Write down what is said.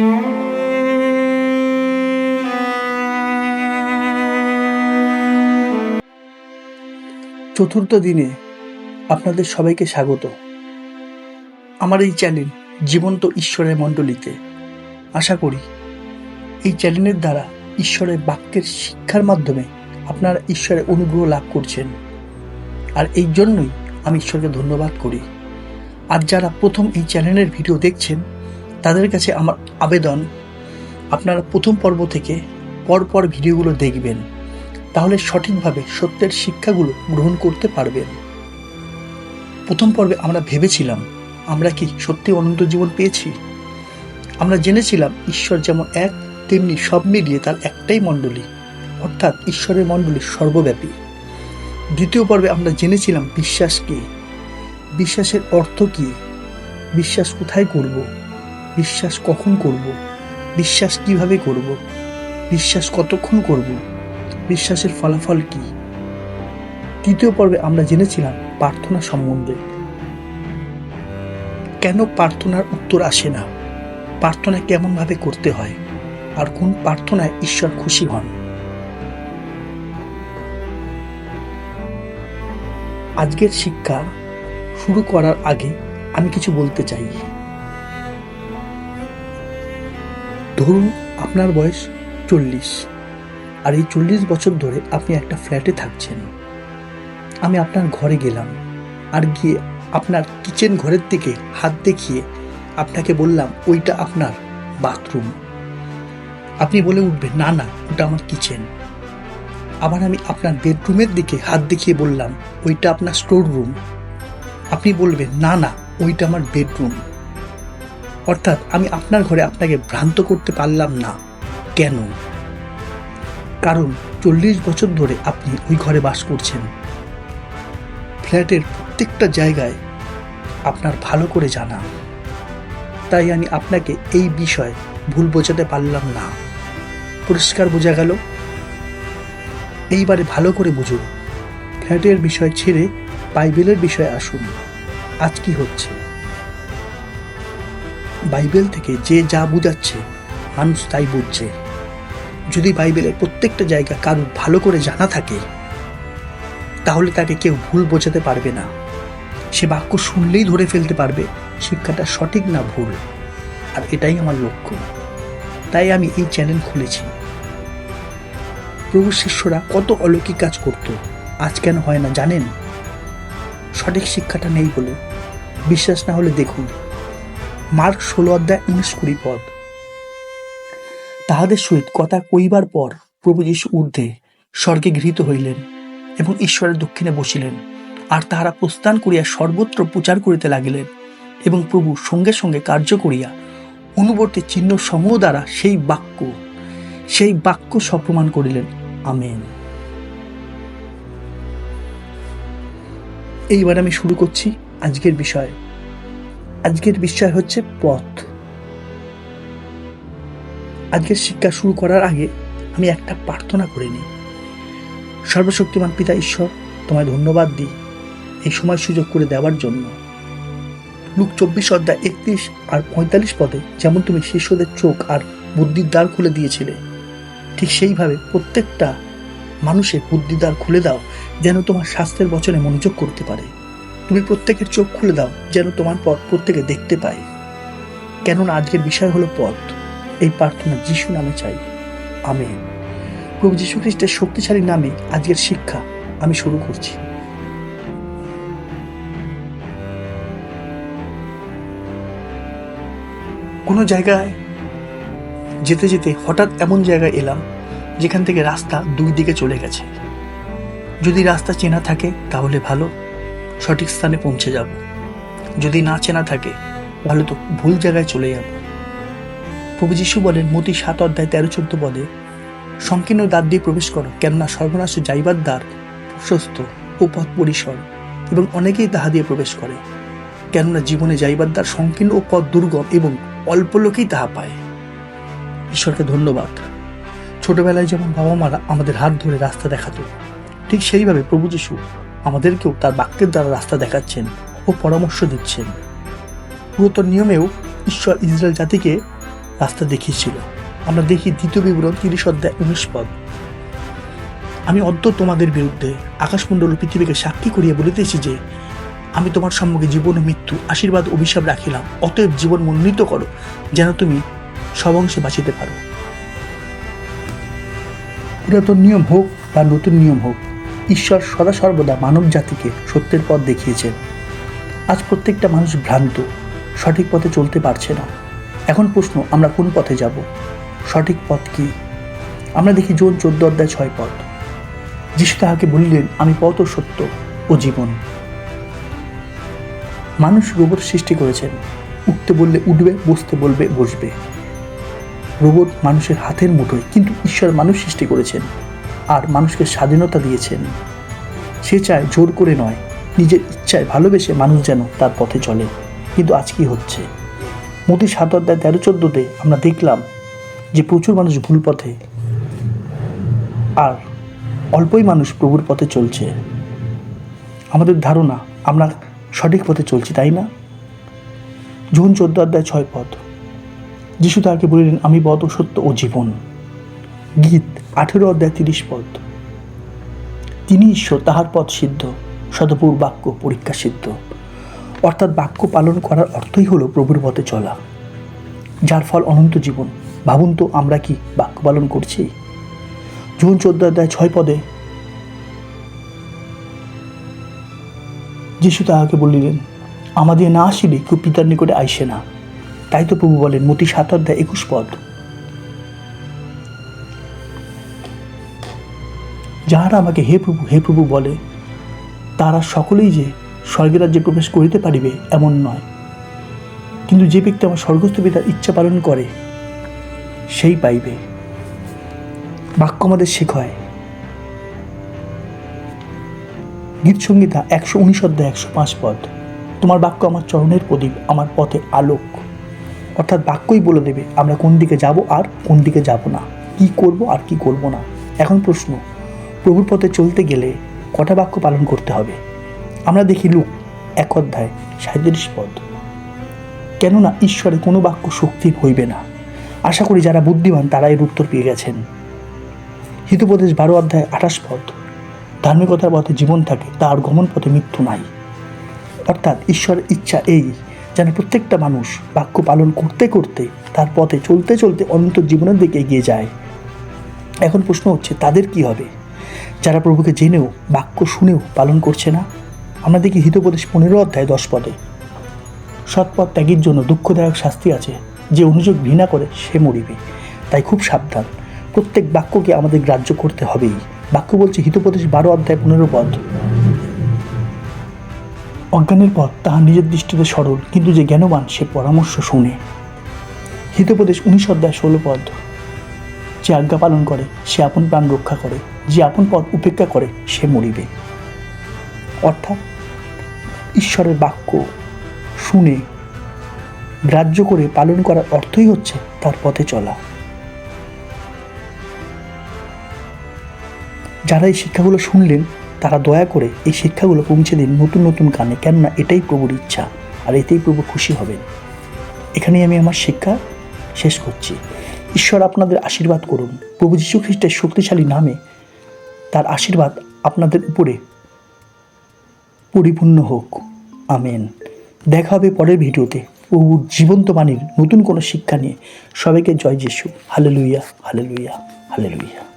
চতুর্থ দিনে আপনাদের সবাইকে স্বাগত। আমার এই চ্যানেল জীবন্ত ঈশ্বরের মণ্ডলীতে। আশা করি এই চ্যানেলের দ্বারা ঈশ্বরের বাক্যের শিক্ষার মাধ্যমে আপনারা ঈশ্বরের অনুগ্রহ লাভ করছেন। আর এই জন্যই আমি ঈশ্বরকে ধন্যবাদ করি। আর যারা প্রথম এই চ্যানেলের ভিডিও দেখছেন তাদের কাছে আমার আবেদন। আপনারা প্রথম পর্ব থেকে পরপর ভিডিওগুলো দেখবেন। তাহলে সঠিকভাবে সত্যের শিক্ষাগুলো গ্রহণ করতে পারবেন। প্রথম পর্বে আমরা ভেবেছিলাম, আমরা কি সত্যি অনন্ত জীবন পেয়েছি? আমরা জেনেছিলাম ঈশ্বর যেমন এক, তেমনি সব মিলিয়ে তার একটাই মণ্ডলী, অর্থাৎ ঈশ্বরের মণ্ডলী সর্বব্যাপী। দ্বিতীয় পর্বে আমরা জেনেছিলাম বিশ্বাস কি। বিশ্বাসের অর্থ কি? বিশ্বাস কোথায় করব? বিশ্বাস কখন করব? বিশ্বাস কীভাবে করব? বিশ্বাস কতক্ষণ করব? বিশ্বাসের ফলাফল কি? তৃতীয় পর্বে আমরা জেনেছিলাম প্রার্থনা সম্বন্ধে। কেন প্রার্থনার উত্তর আসে না? প্রার্থনা কেমনভাবে করতে হয়? আর কোন প্রার্থনায় ঈশ্বর খুশি হন? আজকের শিক্ষা শুরু করার আগে আমি কিছু বলতে চাই। ধরুন আপনার বয়স চল্লিশ। আর এই চল্লিশ বছর ধরে আপনি একটা ফ্ল্যাটে থাকছেন। আমি আপনার ঘরে গেলাম আর গিয়ে আপনার কিচেন ঘরের দিকে হাত দেখিয়ে আপনাকে বললাম, ওইটা আপনার বাথরুম। আপনি বলে উঠবেন, না না, ওটা আমার কিচেন। আবার আমি আপনার বেডরুমের দিকে হাত দেখিয়ে বললাম, ওইটা আপনার স্টোর রুম আপনি বলবেন, না না, ওইটা আমার বেডরুম। অর্থাৎ আমি আপনার ঘরে আপনাকে ভ্রান্ত করতে পারলাম না। কেন? কারণ চল্লিশ বছর ধরে আপনি ওই ঘরে বাস করছেন। ফ্ল্যাটের প্রত্যেকটা জায়গায় আপনার ভালো করে জানা। তাই আমি আপনাকে এই বিষয় ভুল বোঝাতে পারলাম না। পরিষ্কার বোঝা গেল? এইবারে ভালো করে বুঝুন। ফ্ল্যাটের বিষয় ছেড়ে বাইবেলের বিষয়ে আসুন। আজ কি হচ্ছে? বাইবেল থেকে যে যা বুঝাচ্ছে, মানুষ তাই বুঝছে। যদি বাইবেলের প্রত্যেকটা জায়গা কারও ভালো করে জানা থাকে, তাহলে তাকে কেউ ভুল বোঝাতে পারবে না। সে বাক্য শুনলেই ধরে ফেলতে পারবে, শিক্ষাটা সঠিক না ভুল। আর এটাই আমার লক্ষ্য। তাই আমি এই চ্যানেল খুলেছি। প্রভু শিষ্যরা কত অলৌকিক কাজ করত, আজ কেন হয় না জানেন? সঠিক শিক্ষাটা নেই বলে, বিশ্বাস না হলে দেখুন। মার্ক ষোলো অধ্যায় উনিশ কুড়ি পদ। তাহাদের সহিত কথা কইবার পর প্রভু যীশু ঊর্ধ্বে স্বর্গে গৃহীত হইলেন এবং ঈশ্বরের দক্ষিণে বসিলেন। আর তাহারা প্রস্থান করিয়া সর্বত্র প্রচার করিতে লাগিলেন এবং প্রভু সঙ্গে সঙ্গে কার্য করিয়া অনুবর্তী চিহ্ন সমূহ দ্বারা সেই বাক্য সেই বাক্য সপ্রমাণ করিলেন। আমেন। এইবার আমি শুরু করছি আজকের বিষয় আজকের বিষয় হচ্ছে পথ। আজকের শিক্ষা শুরু করার আগে আমি একটা প্রার্থনা করে নিই। সর্বশক্তিমান পিতা ঈশ্বর, তোমায় ধন্যবাদ দিই এই সময় সুযোগ করে দেওয়ার জন্য। লুক চব্বিশ অধ্যায় একত্রিশ আর পঁয়তাল্লিশ পদে যেমন তুমি শিষ্যদের চোখ আর বুদ্ধির দ্বার খুলে দিয়েছিলে, ঠিক সেইভাবে প্রত্যেকটা মানুষের বুদ্ধির দ্বার খুলে দাও যেন তোমার স্বাস্থ্যের বচনে মনোযোগ করতে পারে। তুমি প্রত্যেকের চোখ খুলে দাও, যেন তোমার পথ প্রত্যেকে দেখতে পায়। কেননা আজকের বিষয় হলো পথ। এই প্রার্থনা যিশু নামে চাই। আমি প্রভু যীশু খ্রিস্টের শক্তিশালী নামে আজকের শিক্ষা আমি শুরু করছি। কোনো জায়গায় যেতে যেতে হঠাৎ এমন জায়গায় এলাম, যেখান থেকে রাস্তা দুই দিকে চলে গেছে। যদি রাস্তা চেনা থাকে, তাহলে ভালো। সঠিক স্থানে পৌঁছে যাব। যদি না চেনা থাকে, তাহলে তো ভুল জায়গায় চলে যাব। প্রভু যিশু বলেন, মতি সাত অধ্যায় তেরো চোদ্দ পদে, সংকীর্ণ দ্বার দিয়ে প্রবেশ করো, কেননা সর্বনাশ যাইবার দ্বার প্রশস্ত ও পথ পরিসর এবং অনেকেই তাহা দিয়ে প্রবেশ করে। কেননা জীবনে যাইবার দ্বার সংকীর্ণ ও পথ দুর্গম এবং অল্প লোকেই তাহা পায়। ঈশ্বরকে ধন্যবাদ। ছোটবেলায় যেমন বাবা মারা আমাদের হাত ধরে রাস্তা দেখাতো, ঠিক সেইভাবে প্রভু যিশু আমাদেরকেও তার বাক্যের দ্বারা রাস্তা দেখাচ্ছেন ও পরামর্শ দিচ্ছেন। পুরাতন নিয়মেও ঈশ্বর ইসরায়েল জাতিকে রাস্তা দেখিয়েছিল। আমরা দেখি দ্বিতীয় বিবরণ তিরিশ অধ্যায় উনিশ পদ। আমি অদ্য তোমাদের বিরুদ্ধে আকাশমণ্ডল পৃথিবীকে সাক্ষী করিয়া বলিতেছি যে, আমি তোমার সম্মুখে জীবন ও মৃত্যু, আশীর্বাদ অভিশাপ রাখিলাম। অতএব জীবন মনোনীত করো, যেন তুমি সব অংশে বাঁচিতে পারো। পুরাতন নিয়ম হোক বা নতুন নিয়ম হোক ঈশ্বর সদা সর্বদা মানব জাতিকে সত্যের পথ দেখিয়েছেন। আজ প্রত্যেকটা মানুষ ভ্রান্ত, সঠিক পথে চলতে পারছে না। এখন প্রশ্ন, আমরা কোন পথে যাব? সঠিক পথ কি? আমরা দেখি জোন চোদ্দ অধ্যায় ছয় পথ। যিশু তাহাকে বলিলেন, আমি পথ ও সত্য ও জীবন। মানুষ রোবট সৃষ্টি করেছেন। উঠতে বললে উঠবে, বসতে বলবে, বসবে। রোবট মানুষের হাতের মুঠোয়, কিন্তু ঈশ্বর মানুষ সৃষ্টি করেছেন। আর মানুষকে স্বাধীনতা দিয়েছেন। সে চায় জোর করে নয়, নিজের ইচ্ছায় ভালোবেসে মানুষ যেন তার পথে চলে। কিন্তু আজ কি হচ্ছে? মোদি সাত অধ্যায় তেরো চোদ্দোতে আমরা দেখলাম যে প্রচুর মানুষ ভুল পথে আর অল্পই মানুষ প্রভুর পথে চলছে। আমাদের ধারণা, আমরা সঠিক পথে চলছি, তাই না? জুন চোদ্দ অধ্যায় ছয় পথ যিশু তাকে বলিলেন, আমি ও সত্য ও জীবন। গীত আঠেরো অধ্যায় তিরিশ পদ। তিনি ঈশ্বর তাহার পথ সিদ্ধ সদপুর বাক্য পরীক্ষা সিদ্ধ। অর্থাৎ বাক্য পালন করার অর্থই হলো প্রভুর পথে চলা। যার ফল অনন্ত জীবন। ভাবুন তো আমরা কি বাক্য পালন করছি? জুন চোদ্দ অধ্যায় ছয় পদে যিশু তাহাকে বলিলেন আমাদের না আসিলে কেউ পিতার নিকটে আইসে না। তাই তো প্রভু বলেন, মতি সাত অধ্যায় একুশ পদ। যাহারা আমাকে হে প্রভু হে প্রভু বলে, তারা সকলেই যে স্বর্গের রাজ্যে প্রবেশ করিতে পারিবে এমন নয়। কিন্তু যে ব্যক্তি আমার স্বর্গস্থ পিতার ইচ্ছা পালন করে, সেই পাইবে। বাক্য আমাদের শেখায় গীত সংগীতা একশো উনিশ অধ্যায় একশো পাঁচ পদ। তোমার বাক্য আমার চরণের প্রদীপ, আমার পথে আলোক। অর্থাৎ বাক্যই বলে দেবে আমরা কোন দিকে যাব আর কোন দিকে যাব না। কি করব আর কি করব না। এখন প্রশ্ন প্রভুর পথে চলতে গেলে কটা বাক্য পালন করতে হবে? আমরা দেখি লুক, এক অধ্যায়, সাঁত্রিশ পদ। কেননা ঈশ্বরে কোনো বাক্য শক্তি হইবে না। আশা করি যারা বুদ্ধিমান তারা এর উত্তর পেয়ে গেছেন। হিতোপদেশ বারো অধ্যায়, আঠাশ পদ। ধার্মিকতার পথে জীবন থাকে, তার গমন পথে মৃত্যু নাই। অর্থাৎ ঈশ্বরের ইচ্ছা এই, যেন প্রত্যেকটা মানুষ বাক্য পালন করতে করতে তার পথে চলতে চলতে অনন্ত জীবনের দিকে এগিয়ে যায়। এখন প্রশ্ন হচ্ছে, তাদের কি হবে? যারা প্রভুকে জেনেও, বাক্য শুনেও পালন করছে না, আমরা দেখি হিতোপদেশ পনেরো অধ্যায় দশ পদে। সৎপথ ত্যাগের জন্য দুঃখদায়ক শাস্তি আছে, যে অনুযোগ ঘৃণা করে সে মরিবে। তাই খুব সাবধান। প্রত্যেক বাক্যকে আমাদের গ্রাহ্য করতে হবেই। বাক্য বলছে হিতোপদেশ বারো অধ্যায় পনেরো পদ। অজ্ঞানের পথ তাহার নিজের দৃষ্টিতে সরল, কিন্তু যে জ্ঞানবান সে পরামর্শ শুনে। হিতোপদেশ উনিশ অধ্যায় ষোলো পদ। যে আজ্ঞা পালন করে, সে আপন প্রাণ রক্ষা করে, যে আপন পথ উপেক্ষা করে, সে মরিবে। অর্থাৎ ঈশ্বরের বাক্য শুনে, গ্রাহ্য করে পালন করার অর্থই হচ্ছে তার পথে চলা। যারা এই শিক্ষাগুলো শুনলেন, তারা দয়া করে এই শিক্ষাগুলো পৌঁছে দিন নতুন নতুন গানে কেননা এটাই প্রভুর ইচ্ছা, আর এতেই প্রভু খুশি হবেন। এখানেই আমি আমার শিক্ষা শেষ করছি। ঈশ্বর আপনাদের আশীর্বাদ করুন। প্রভু যীশু খ্রিস্টের শক্তিশালী নামে তার আশীর্বাদ আপনাদের উপরে পরিপূর্ণ হোক। আমেন। দেখা হবে পরের ভিডিওতে। প্রভুর জীবন্ত বাণীর নতুন কোনো শিক্ষা নিয়ে। সবাইকে জয় যিশু। Hallelujah hallelujah hallelujah